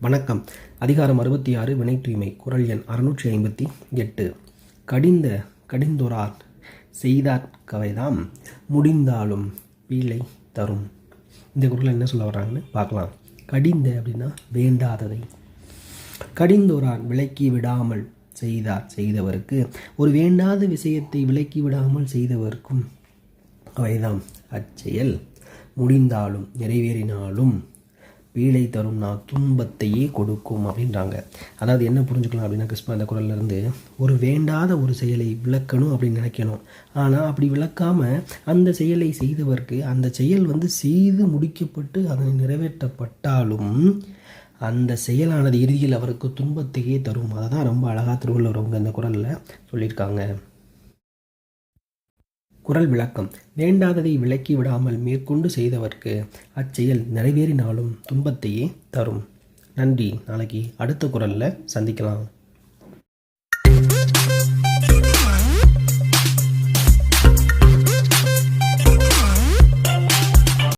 வணக்கம். அதிகாரம் அறுபத்தி ஆறு வினை தூய்மை குரல் எண் அறுநூற்றி ஐம்பத்தி எட்டு. கடிந்த கடிந்தொரார் செய்தார் கவைதாம் முடிந்தாலும் பீழை தரும். இந்த குரலில் என்ன சொல்ல வர்றாங்கன்னு பார்க்கலாம். கடிந்த அப்படின்னா வேண்டாததை. கடிந்தோரான் விலக்கி விடாமல் செய்தார் செய்தவருக்கு ஒரு வேண்டாத விஷயத்தை விலக்கி விடாமல் செய்தவருக்கும் அவைதாம் அச்செயல் முடிந்தாலும் நிறைவேறினாலும் வீழை தரும் நான் துன்பத்தையே கொடுக்கும் அப்படின்றாங்க. அதாவது என்ன புரிஞ்சுக்கலாம் அப்படின்னா கிருஷ்ணா அந்த குரல்லேருந்து ஒரு வேண்டாத ஒரு செயலை விளக்கணும் அப்படின்னு நினைக்கணும். ஆனால் அப்படி விளக்காமல் அந்த செயலை செய்தவருக்கு அந்த செயல் வந்து செய்து முடிக்கப்பட்டு அதனை நிறைவேற்றப்பட்டாலும் அந்த செயலானது இறுதியில் அவருக்கு துன்பத்தையே தரும். அதை தான் ரொம்ப அழகாக திருவள்ளுவர் அவங்க அந்த குரலில் சொல்லியிருக்காங்க. குரல் விளக்கம். வேண்டாததை விலக்கி விடாமல் மேற்கொண்டு செய்தவர்க்கு அச்செயல் நிறைவேறினாலும் துன்பத்தையே தரும். நன்றி. நாளைக்கு அடுத்த குரலில் சந்திக்கலாம்.